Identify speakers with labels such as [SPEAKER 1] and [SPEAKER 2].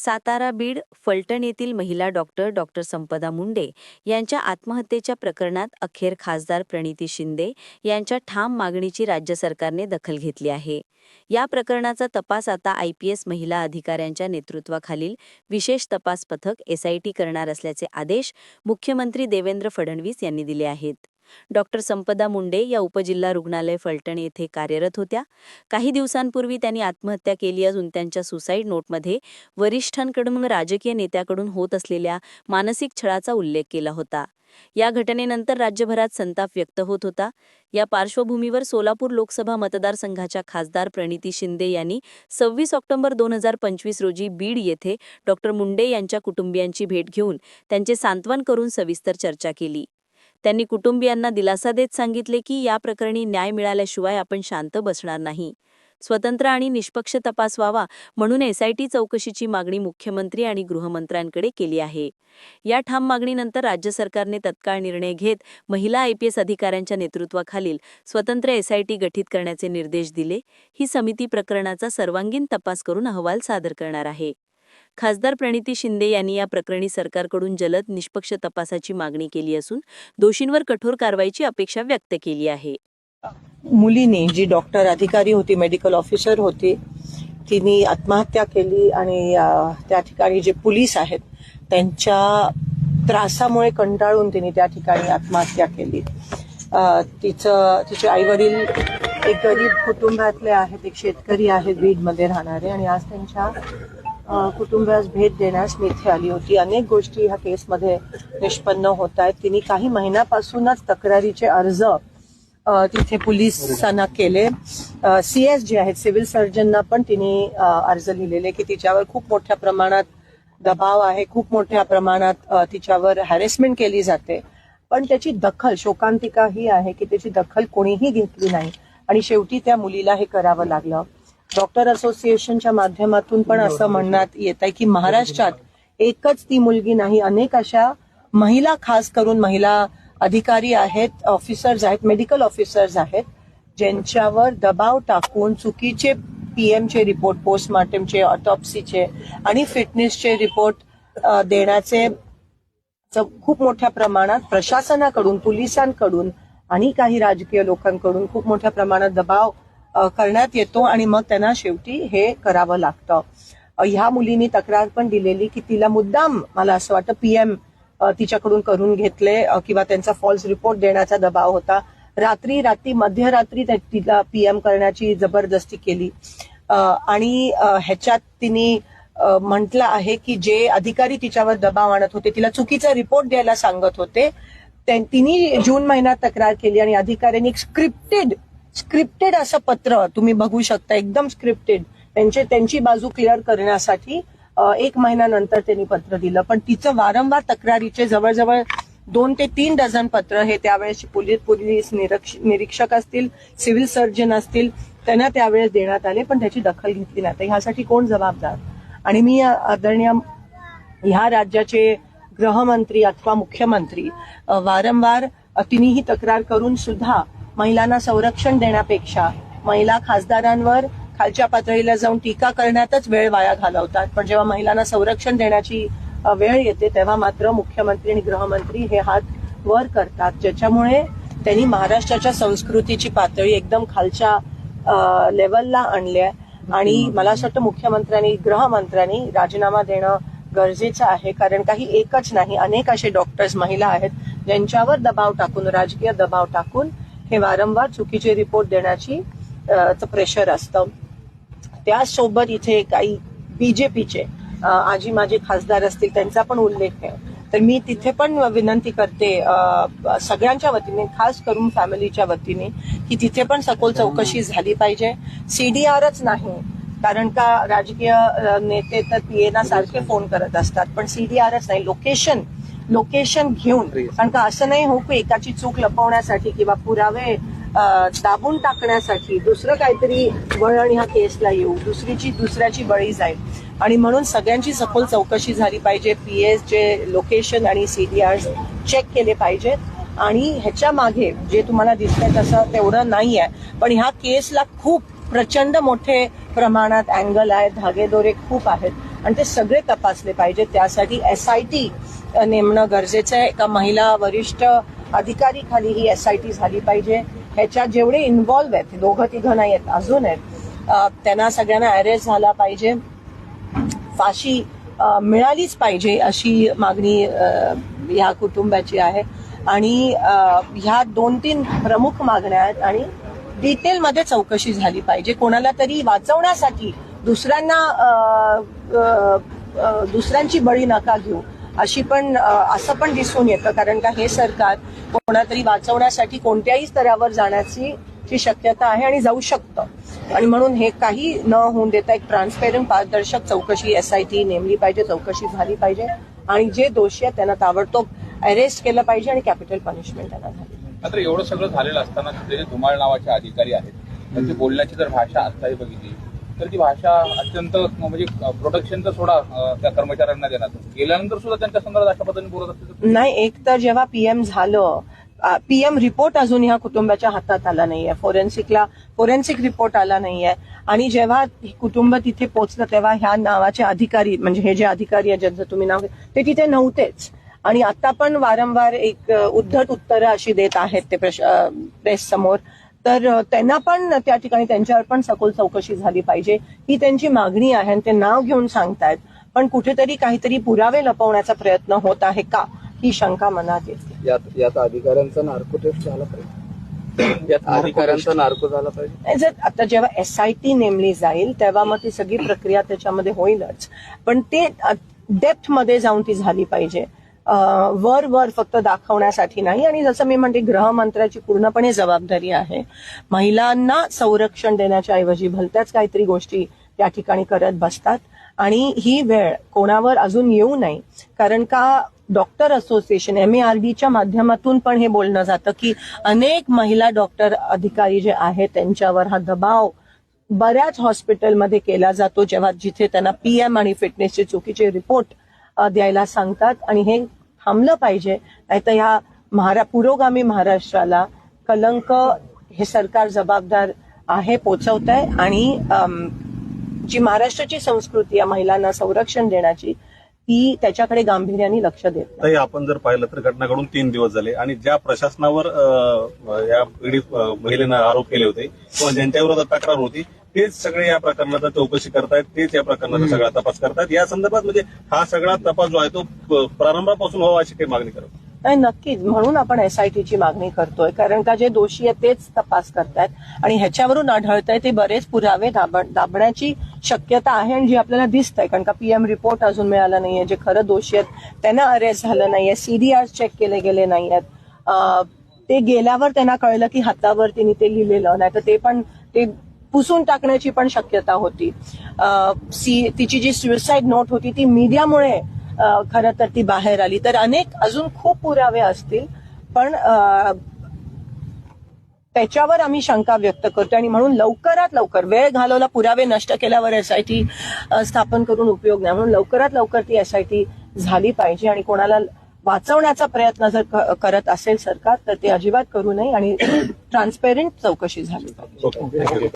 [SPEAKER 1] सातारा बीड फलटण येथील महिला doctor doctor संपदा मुंडे यांच्या आत्महत्येच्या प्रकरणात अखेर खासदार प्रणिती शिंदे यांच्या ठाम मागणीची राज्य सरकारने दखल घेतली आहे. या प्रकरणाचा तपास आता आय पी एस महिला अधिकाऱ्यांच्या नेतृत्वाखालील विशेष तपास पथक एसआयटी करणार असल्याचे आदेश मुख्यमंत्री देवेंद्र फडणवीस यांनी दिले आहेत. डॉक्टर संपदा मुंडे या उपजिल्हा रुग्णालय फलटण येथे कार्यरत होत्या. काही दिवसांपूर्वी त्यांनी आत्महत्या केली असून त्यांच्या सुसाईड नोटमध्ये वरिष्ठांकडून राजकीय नेत्याकडून होत असलेल्या मानसिक छळाचा उल्लेख केला होता. या घटनेनंतर राज्यभरात संताप व्यक्त होत होता. या पार्श्वभूमीवर सोलापूर लोकसभा मतदारसंघाच्या खासदार प्रणिती शिंदे यांनी सव्वीस ऑक्टोबर दोन हजार पंचवीस रोजी बीड येथे डॉक्टर मुंडे यांच्या कुटुंबियांची भेट घेऊन त्यांचे सांत्वन करून सविस्तर चर्चा केली. त्यांनी कुटुंबियांना दिलासा देत सांगितले की या प्रकरणी न्याय मिळाल्याशिवाय आपण शांत बसणार नाही. स्वतंत्र आणि निष्पक्ष तपास व्हावा म्हणून एसआयटी चौकशीची मागणी मुख्यमंत्री आणि गृहमंत्र्यांकडे केली आहे. या ठाम मागणीनंतर राज्य सरकारने तत्काळ निर्णय घेत महिला आयपीएस अधिकाऱ्यांच्या नेतृत्वाखालील स्वतंत्र एसआयटी गठीत करण्याचे निर्देश दिले. ही समिती प्रकरणाचा सर्वांगीण तपास करून अहवाल सादर करणार आहे. खासदार प्रणिती शिंदे यांनी या प्रकरणी सरकारकडून जलद निष्पक्ष तपासाची मागणी केली असून दोषींवर कठोर कारवाईची अपेक्षा व्यक्त केली आहे.
[SPEAKER 2] मुलीने जी डॉक्टर अधिकारी होती मेडिकल ऑफिसर होती तिने आत्महत्या केली आणि त्या ठिकाणी जे पोलीस आहेत त्यांच्या त्रासामुळे कंटाळून तिने त्या ठिकाणी आत्महत्या केली. तिचं तिचे आई वडील एक गरीब कुटुंबातले आहेत एक शेतकरी आहेत बीडमध्ये राहणारे आणि आज त्यांच्या कुटुंबास भेट देण्यास मी इथे आली होती. अनेक गोष्टी ह्या केसमध्ये निष्पन्न होत आहेत तिने काही महिन्यापासूनच तक्रारीचे अर्ज तिथे पोलिसांना केले. सी एस जे आहेत सिव्हिल सर्जनना पण तिने अर्ज लिहिलेले की तिच्यावर खूप मोठ्या प्रमाणात दबाव आहे. खूप मोठ्या प्रमाणात तिच्यावर हॅरेसमेंट केली जाते. पण त्याची दखल शोकांतिका ही आहे की त्याची दखल कोणीही घेतली नाही. आणि शेवटी त्या मुलीला हे करावं लागलं. डॉक्टर असोसिएशनच्या माध्यमातून पण असं म्हणण्यात येत आहे की महाराष्ट्रात एकच ती मुलगी नाही. अनेक अशा महिला खास करून महिला अधिकारी आहेत ऑफिसर्स आहेत मेडिकल ऑफिसर्स आहेत ज्यांच्यावर दबाव टाकून चुकीचे पीएमचे रिपोर्ट पोस्टमार्टमचे ऑटॉप्सीचे आणि फिटनेसचे रिपोर्ट देण्याचे च- खूप मोठ्या प्रमाणात प्रशासनाकडून पोलिसांकडून आणि काही राजकीय लोकांकडून खूप मोठ्या प्रमाणात दबाव करण्यात येतो आणि मग त्यांना शेवटी हे करावं लागतं. ह्या मुलीनी तक्रार पण दिलेली की तिला मुद्दाम मला असं वाटतं पीएम तिच्याकडून करून घेतले किंवा त्यांचा फॉल्स रिपोर्ट देण्याचा दबाव होता. रात्री रात्री मध्यरात्री तिला पीएम करण्याची जबरदस्ती केली. आणि ह्याच्यात तिने म्हटलं आहे की जे अधिकारी तिच्यावर दबाव आणत होते तिला चुकीचा रिपोर्ट द्यायला सांगत होते तिने जून महिन्यात तक्रार केली आणि अधिकाऱ्यांनी स्क्रिप्टेड स्क्रिप्टेड असं पत्र तुम्ही बघू शकता एकदम स्क्रिप्टेड त्यांचे त्यांची बाजू क्लिअर करण्यासाठी एक महिन्यानंतर त्यांनी पत्र दिलं. पण तिचं वारंवार तक्रारीचे जवळजवळ दोन ते तीन डझन पत्र हे त्यावेळेस पोलीस पोलीस निरक्ष- निरीक्षक असतील सिव्हिल सर्जन असतील त्यांना त्यावेळेस देण्यात आले पण त्याची दखल घेतली नाही. तर ह्यासाठी कोण जबाबदार? आणि मी आदरणीय ह्या राज्याचे गृहमंत्री अथवा मुख्यमंत्री वारंवार तिनेही तक्रार करून सुद्धा महिलांना संरक्षण देण्यापेक्षा महिला खासदारांवर खालच्या पातळीला जाऊन टीका करण्यातच वेळ वाया घालवतात. पण जेव्हा महिलांना संरक्षण देण्याची वेळ येते तेव्हा मात्र मुख्यमंत्री आणि गृहमंत्री हे हात वर करतात. ज्याच्यामुळे त्यांनी महाराष्ट्राच्या संस्कृतीची पातळी एकदम खालच्या लेवलला आणली आहे. आणि मला असं वाटतं मुख्यमंत्र्यांनी गृहमंत्र्यांनी राजीनामा देणं गरजेचं आहे. कारण काही एकच नाही अनेक असे डॉक्टर्स महिला आहेत ज्यांच्यावर दबाव टाकून राजकीय दबाव टाकून हे वारंवार चुकीचे रिपोर्ट देण्याची चं प्रेशर असतं. त्याचसोबत इथे काही बीजेपीचे आजी माझे खासदार असतील त्यांचा पण उल्लेख आहे. तर मी तिथे पण विनंती करते सगळ्यांच्या वतीने खास करून फॅमिलीच्या वतीने की तिथे पण सखोल चौकशी झाली पाहिजे. सीडीआरच नाही कारण का राजकीय नेते तर पीएना सारखे फोन करत असतात पण सीडीआरच नाही. लोकेशन लोकेशन घेऊन कारण का असं नाही हो की एकाची चूक लपवण्यासाठी किंवा पुरावे दाबून टाकण्यासाठी दुसरं काहीतरी वळण ह्या केसला येऊ दुसरीची दुसऱ्याची बळी जाईल. आणि म्हणून सगळ्यांची सखोल चौकशी झाली पाहिजे पी एस जे लोकेशन आणि सीडीआर चेक केले पाहिजेत. आणि ह्याच्या मागे जे तुम्हाला दिसतंय तसं तेवढं नाही आहे पण ह्या केसला खूप प्रचंड मोठे प्रमाणात अँगल आहेत धागेदोरे खूप आहेत. आणि ते सगळे तपासले पाहिजे त्यासाठी एस आय टी नेमणं गरजेचं आहे. एका महिला वरिष्ठ अधिकारी खाली ही एस आय टी झाली पाहिजे. ह्याच्यात जेवढे इन्व्हॉल्व्ह आहेत दोघं तिघं नाही आहेत अजून आहेत त्यांना सगळ्यांना अरेस्ट झाला पाहिजे. फाशी मिळालीच पाहिजे अशी मागणी या कुटुंबाची आहे. आणि ह्या दोन तीन प्रमुख मागण्या आहेत आणि डिटेलमध्ये चौकशी झाली पाहिजे. कोणाला तरी वाचवण्यासाठी दुसऱ्यांना दुसऱ्यांची बळी नका घेऊ. अशी पण असं पण दिसून येतं. कारण का हे सरकार कोणातरी वाचवण्यासाठी कोणत्याही स्तरावर जाण्याची ची शक्यता आहे आणि जाऊ शकतं. आणि म्हणून हे काही न होऊन देता एक ट्रान्सपेरंट पारदर्शक चौकशी एस आय टी नेमली पाहिजे चौकशी झाली पाहिजे. आणि जे दोषी आहेत त्यांना ताबडतोब अरेस्ट केलं पाहिजे आणि कॅपिटल पनिशमेंट त्यांना झाली
[SPEAKER 3] मात्र एवढं सगळं झालेलं असताना तिथे धुमाळ नावाचे अधिकारी आहेत त्यांची बोलण्याची जर भाषा आत्ताही बघितली तर ती भाषा अत्यंत म्हणजे प्रोटेक्शन तर सोडा त्या कर्मचाऱ्यांना देणार. गेल्यानंतर सुद्धा त्यांच्या संदर्भात अशा पद्धतीने बोलत असते
[SPEAKER 2] नाही एक तर जेव्हा पीएम झालं पीएम रिपोर्ट अजून ह्या कुटुंबाच्या हातात आला नाहीये. फोरेन्सिकला फोरेन्सिक रिपोर्ट आला नाहीये. आणि जेव्हा कुटुंब तिथे पोहोचलं तेव्हा ह्या नावाचे अधिकारी म्हणजे हे जे अधिकारी आहेत ज्यांचं तुम्ही नाव ते तिथे नव्हतेच. आणि आता पण वारंवार एक उद्धट उत्तरं अशी देत आहेत ते प्रेस समोर. तर त्यांना पण त्या ठिकाणी त्यांच्यावर पण सखोल चौकशी झाली पाहिजे. ही त्यांची मागणी आहे आणि ते नाव घेऊन सांगतायत. पण कुठेतरी काहीतरी पुरावे लपवण्याचा प्रयत्न होत आहे का? ही शंका मनात येते.
[SPEAKER 4] यात यात अधिकाऱ्यांचा नार्को टेस्ट झाला पाहिजे. यात अधिकाऱ्यांचा नार्को झाला पाहिजे.
[SPEAKER 2] नाही, जर आता जेव्हा एस आय टी नेमली जाईल तेव्हा मग ती सगळी प्रक्रिया त्याच्यामध्ये होईलच. पण ते डेप्थमध्ये जाऊन ती झाली पाहिजे. वर वर फक्त दाखवण्यासाठी नाही. आणि जसं मी म्हणते गृहमंत्र्याची पूर्णपणे जबाबदारी आहे. महिलांना संरक्षण देण्याच्या ऐवजी भलत्याच काहीतरी गोष्टी त्या ठिकाणी करत बसतात. आणि ही वेळ कोणावर अजून येऊ नये. कारण का doctor association M A R डीच्या माध्यमातून पण हे बोलणं जातं की अनेक महिला डॉक्टर अधिकारी जे आहेत त्यांच्यावर हा दबाव बऱ्याच हॉस्पिटलमध्ये केला जातो. जेव्हा जिथे त्यांना पीएम आणि फिटनेसचे चुकीचे रिपोर्ट द्यायला सांगतात आणि हे थांबलं पाहिजे. नाहीतर ह्या महारा पुरोगामी महाराष्ट्राला कलंक हे सरकार जबाबदार आहे पोचवत आहे आणि जी महाराष्ट्राची संस्कृती आहे महिलांना संरक्षण देण्याची ती त्याच्याकडे गांभीर्याने लक्ष देत
[SPEAKER 5] आपण जर पाहिलं तर घटना घडून तीन दिवस झाले आणि ज्या प्रशासनावर या पीडित महिलेनं आरोप केले होते किंवा ज्यांच्याविरोधात तक्रार होती तेच सगळे या प्रकरणाचा चौकशी करतायत तेच या प्रकरणाचा सगळा तपास करतायत. या संदर्भात म्हणजे हा सगळा तपास जो आहे तो प्रारंभापासून व्हावा अशी काही मागणी करत
[SPEAKER 2] नाही. नक्कीच. म्हणून आपण एसआयटीची मागणी करतोय कारण का जे दोषी आहेत तेच तपास करतायत. आणि ह्याच्यावरून आढळतंय ते बरेच पुरावे दाब- दाबण्याची शक्यता आहे आणि जी आपल्याला दिसतंय कारण का पीएम रिपोर्ट अजून मिळाला नाहीये. जे खरं दोषी आहेत त्यांना अरेस्ट झालं नाहीये सीडीआर चेक केले गेले नाहीयेत. अं, ते गेल्यावर त्यांना कळलं की हातावर तिने ते लिहिलेलं नाही तर ते पण ते पुसून टाकण्याची पण शक्यता होती. सी तिची जी सुसाईड नोट होती ती मीडियामुळे खरं तर ती बाहेर आली. तर अनेक अजून खूप पुरावे असतील पण त्याच्यावर आम्ही शंका व्यक्त करतो आणि म्हणून लवकरात लवकर वेळ घालवला पुरावे नष्ट केल्यावर एसआयटी स्थापन करून उपयोग नाही. म्हणून लवकरात लवकर ती एसआयटी झाली पाहिजे आणि कोणाला वाचवण्याचा प्रयत्न जर करत असेल सरकार तर ते अजिबात करू नये आणि ट्रान्सपेरंट चौकशी झाली पाहिजे.